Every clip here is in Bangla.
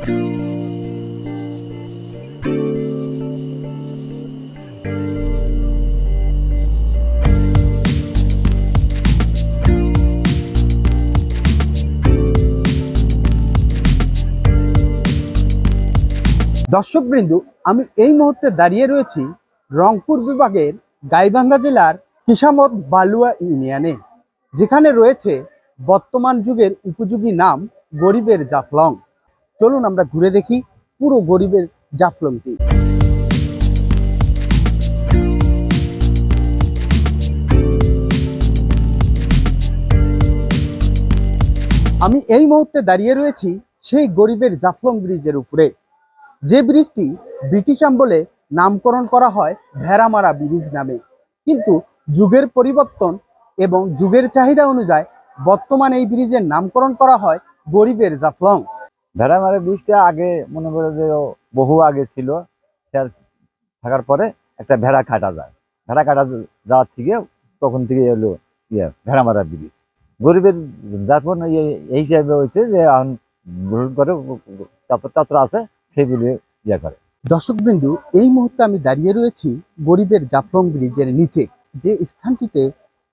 দর্শকবৃন্দু, আমি এই মুহূর্তে দাঁড়িয়ে রয়েছি রংপুর বিভাগের গাইবান্ধা জেলার কিসামত বালুয়া ইউনিয়নে, যেখানে রয়েছে বর্তমান যুগের উপযোগী নাম গরিবের জাফলং। চলুন আমরা ঘুরে দেখি পুরো গরিবের জাফলংটি। আমি এই মুহূর্তে দাঁড়িয়ে রয়েছি সেই গরিবের জাফলং ব্রিজের উপরে। যে ব্রিজটি ব্রিটিশ আমলে নামকরণ করা হয় ভেড়ামারা ব্রিজ নামে। কিন্তু যুগের পরিবর্তন এবং যুগের চাহিদা অনুযায়ী বর্তমানে এই ব্রিজের নামকরণ করা হয় গরিবের জাফলং। ভেড়ামারা ব্রিজটা আগে মনে করে যে বহু আগে ছিল, সে থাকার পরে একটা ভেড়া কাটা যায়। ভেড়া কাটা যাওয়ার থেকে তখন থেকে এলো ইয়ে ভেড়া ভেড়ামারা ব্রিজ গরিবের যাপন এই- হিসাবে হয়েছে যে এখন গ্রহণ করে ছাত্র আছে সেগুলি ইয়ে করে। দর্শকবৃন্দু এই মুহূর্তে আমি দাঁড়িয়ে রয়েছি গরিবের জাফলং ব্রিজের নিচে, যে স্থানটিতে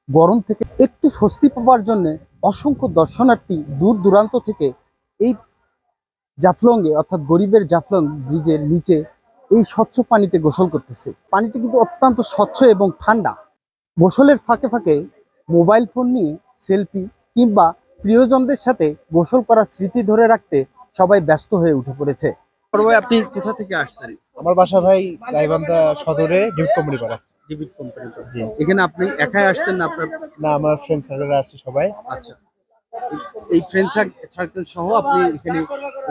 গরম থেকে একটু স্বস্তি পাওয়ার জন্য অসংখ্য দর্শনার্থী দূর দূরান্ত থেকে এই জাফলংয়ে অর্থাৎ গরিবের জাফলং ব্রিজের নিচে এই স্বচ্ছ পানিতে গোসল করতেছে। পানিটি কিন্তু অত্যন্ত স্বচ্ছ এবং ঠান্ডা। গোসলের ফাঁকে ফাঁকে মোবাইল ফোন নিয়ে সেলফি কিংবা প্রিয়জনদের সাথে গোসল করার স্মৃতি ধরে রাখতে সবাই ব্যস্ত হয়ে উঠে পড়েছে। আপনি কোথা থেকে আসছেন? আমার বাসা ভাই গাইবান্ধা সদরে ডিউট কোম্পানি পাড়া জিবিট কোম্পানি এখানে আপনি একাই আসছেন না আপনার না আমার ফ্রেন্ড সার্কেল আসছে সবাই। আচ্ছা। এই- ফ্রেন্ড সার্কেল সহ আপনি এখানে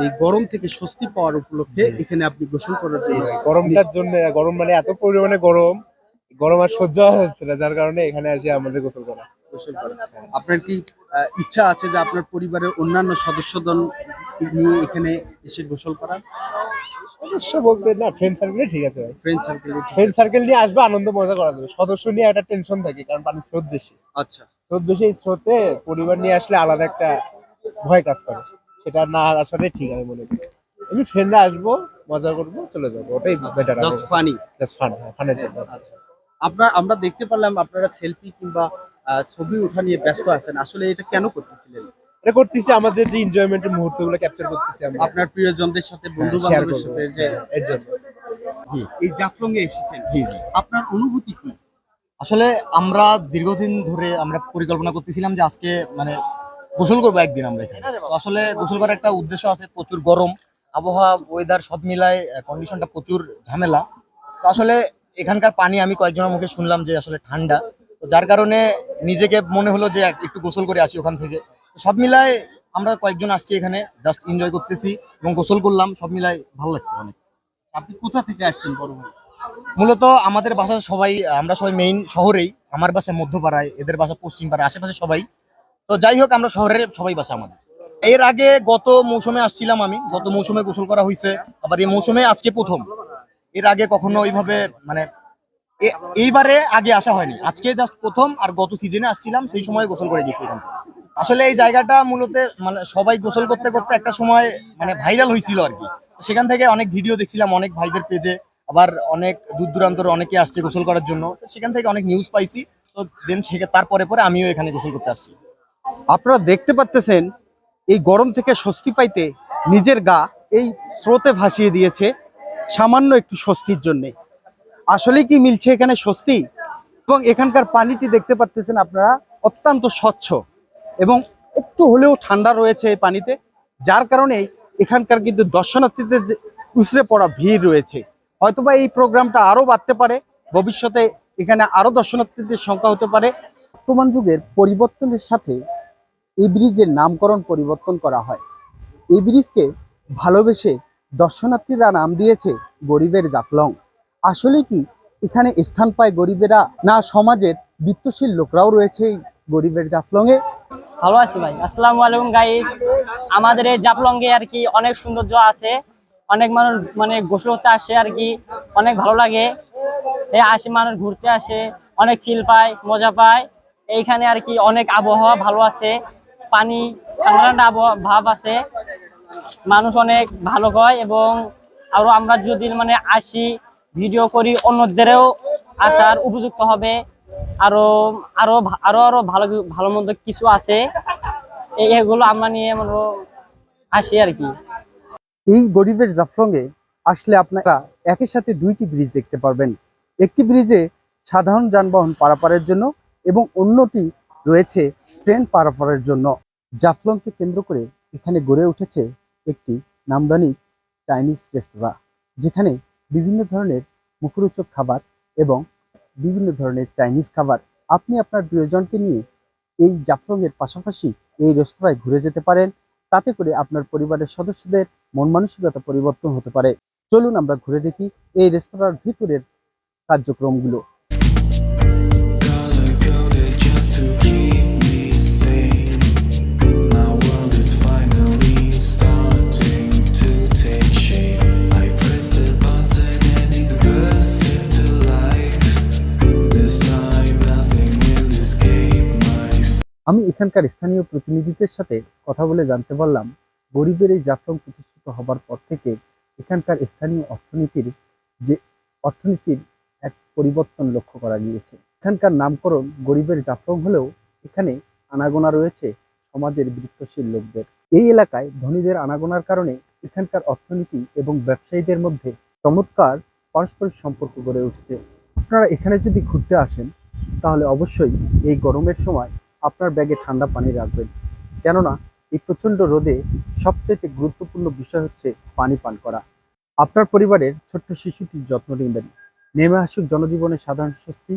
এই গরম থেকে স্বস্তি পাওয়ার উপলক্ষে এখানে আপনি গোসল করার জন্য গরমটার জন্য গরম মানে এত পরিমাণে গরম গরম আর সহ্য হচ্ছে না যার কারণে এখানে আসে আমাদের গোসল করা। গোসল করা। আপনার কি ইচ্ছা আছে যে আপনার পরিবারের অন্যান্য সদস্যজন নিয়ে এখানে এসে গোসল করার? অবশ্য বলতে না ফ্রেন্ড সার্কেলে ঠিক আছে ভাই। ফ্রেন্ড সার্কেল ফ্রেন্ড সার্কেল নিয়ে আসবে আনন্দ মজা করা যাবে সদস্য নিয়ে একটা টেনশন থাকে কারণ পানির স্রোত বেশি। আচ্ছা। স্রোত বেশি স্রোতে পরিবার নিয়ে আসলে আলাদা একটা ভয় কাজ করে। সেটা না আসাটাই ঠিক আমি মনে করি। আমি ফ্রেন্ডরা আসব মজা করব চলে যাব। ওটাই better just funny just fun ফানের জন্য আপনার আমরা দেখতে পারলাম আপনারা সেলফি কিংবা ছবি ওঠা নিয়ে ব্যস্ত আছেন। আসলে এটা কেন করতেছিলেন? এটা করতেছি আমাদের যে এনজয়মেন্টের মুহূর্তগুলো ক্যাপচার করতেছি আমরা। আপনার প্রিয়জনদের সাথে বন্ধু share বান্ধবের সাথে যে জি এই জাফলং এ এসেছেন। জি জি। আপনার অনুভূতি কি? আসলে আমরা দীর্ঘদিন ধরে আমরা পরিকল্পনা করতেছিলাম যে আজকে মানে গোসল করব একদিন আমরা এখানে। তো আসলে গোসল করার একটা উদ্দেশ্য আছে প্রচুর গরম আবহাওয়া ওয়েদার সব মিলায় কন্ডিশনটা প্রচুর ঝামেলা। তো আসলে এখানকার পানি আমি কয়েকজনের মুখে শুনলাম যে আসলে ঠান্ডা। তো যার কারণে নিজেকে মনে হলো যে একটু গোসল করে আসি ওখান থেকে। তো সব মিলায় আমরা কয়েকজন আসছি এখানে জাস্ট এনজয় করতেছি এবং গোসল করলাম সব মিলায় ভালো লাগছে অনেক। আপনি কোথা থেকে আসছেন বড় ভাই? মূলত আমাদের বাসা সবাই, আমরা সবাই মেইন শহরেই, আমার বাসা মধ্যপাড়ায়, এদের বাসা পশ্চিম পাড়ায় আশেপাশে সবাই। তো যাই হোক, আমরা শহরের সবাই বাসা আমাদের। এর আগে গত মৌসুমে আসছিলাম আমি, গত মৌসুমে গোসল করা হয়েছে আবার এই মৌসুমে আজকে প্রথম। এর আগে কখনো ওইভাবে মানে এইবারে আগে আসা হয়নি। আজকে জাস্ট প্রথম, আর গত সিজনে আসছিলাম, সেই সময় গোসল করে গেছি এখান আসলে এই জায়গাটা মূলত মানে সবাই গোসল করতে করতে একটা সময় মানে ভাইরাল হয়েছিল আর কি। সেখান থেকে অনেক ভিডিও দেখছিলাম, অনেক ভাইদের পেজে আবার অনেক দূর দূরান্তর অনেকে আসছে গোসল করার জন্য। তো সেখান থেকে অনেক নিউজ পাইছি। তো দেন সেখানে তারপরে পরে আমিও এখানে গোসল করতে আসছি। আপনারা দেখতে পাচ্তেছেন, এই গরম থেকে স্বস্তি পাইতে নিজের গা এই স্রোতে ভাসিয়ে দিয়েছে সামান্য একটু স্বস্তির জন্য। আসলে কি মিলছে এখানে স্বস্তি? এবং এখানকার পানিটি দেখতে পাচ্তেছেন আপনারা, অত্যন্ত স্বচ্ছ। এবং একটু হলেও ঠান্ডা রয়েছে এই পানিতে, যার কারণে এখানকার কিন্তু দর্শনার্থীদের যে উছড়ে পড়া ভিড় রয়েছে। হয়তোবা এই প্রোগ্রামটা আরও বাড়তে পারে, ভবিষ্যতে এখানে আরও দর্শনার্থীদের সংখ্যা হতে পারে। বর্তমান যুগের পরিবর্তনের সাথে এই ব্রিজের নামকরণ পরিবর্তন করা হয়। এই ব্রিজকে ভালোবেসে দর্শনার্থীরা নাম দিয়েছে গরিবের জাফলং। আসলে কি, এখানে স্থান পায় গরিবেরা না সমাজের বিত্তশীল লোকরাও রয়েছে এই গরিবের জাফলংয়ে? ভালো আছি ভাই। আসসালামু আলাইকুম গাইস আমাদের এই জাপলঙ্গে আর কি অনেক সৌন্দর্য আছে। অনেক মানুষ মানে গোসল করতে আসে আর কি, অনেক ভালো লাগে। এই আসে মানুষ ঘুরতে আসে, অনেক ফিল পায়, মজা পায়। এইখানে আর কি অনেক আবহাওয়া ভালো আছে, পানি, ঠান্ডা ঠান্ডা আবহাওয়া ভাব আছে। মানুষ অনেক ভালো হয় এবং আরও আমরা যদি মানে আসি ভিডিও করি, অন্যদেরও আসার উপযুক্ত হবে। আরও আরও আরও আরও ভালো ভালো মন্দ কিছু আছে। এগুলো আমরা নিয়ে মানে আসি আর কি। এই গরিবের জাফলংয়ে আসলে আপনারা একই সাথে দুইটি ব্রিজ দেখতে পারবেন। একটি ব্রিজে সাধারণ যানবাহন পারাপারের জন্য এবং অন্যটি রয়েছে ট্রেন পারাপারের জন্য। জাফলংকে কেন্দ্র করে এখানে গড়ে উঠেছে একটি নামদানি চাইনিজ রেস্তোরাঁ, যেখানে বিভিন্ন ধরনের মুখরোচক খাবার এবং বিভিন্ন ধরনের চাইনিজ খাবার। আপনি আপনার প্রিয়জনকে নিয়ে এই জাফলংয়ের পাশাপাশি এই রেস্তোরাঁয় ঘুরে যেতে পারেন। তাতে করে আপনার পরিবারের সদস্যদের মন মানসিকতা পরিবর্তন হতে পারে। চলুন আমরা ঘুরে দেখি এই রেস্তোরাঁর ভিতরের কার্যক্রমগুলো। আমি এখানকার স্থানীয় প্রতিনিধিদের সাথে কথা বলে জানতে পারলাম, গরিবের এই জাফলং প্রতিষ্ঠিত হবার পর থেকে এখানকার স্থানীয় অর্থনীতির যে, অর্থনীতির এক পরিবর্তন লক্ষ্য করা গিয়েছে। এখানকার নামকরণ গরিবের জাফলং হলেও এখানে আনাগোনা রয়েছে সমাজের বৃত্তশীল লোকদের। এই এলাকায় ধনীদের আনাগোনার কারণে এখানকার অর্থনীতি এবং ব্যবসায়ীদের মধ্যে চমৎকার পারস্পরিক সম্পর্ক গড়ে উঠছে। আপনারা এখানে যদি ঘুরতে আসেন, তাহলে অবশ্যই এই গরমের সময় আপনার ব্যাগে ঠান্ডা পানি রাখবেন। কেননা, এই প্রচণ্ড রোদে সবচেয়ে গুরুত্বপূর্ণ বিষয় হচ্ছে পানি পান করা। আপনার পরিবারের ছোট্ট শিশুটির যত্ন নেবেন। নেমে আসুক জনজীবনের সাধারণ স্বস্তি।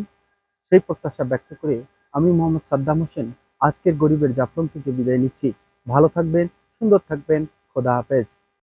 সেই প্রত্যাশা ব্যক্ত করে আমি মোহাম্মদ সাদ্দাম হোসেন আজকের গরিবের জাফলং থেকে বিদায় নিচ্ছি। ভালো থাকবেন, সুন্দর থাকবেন। খোদা হাফেজ।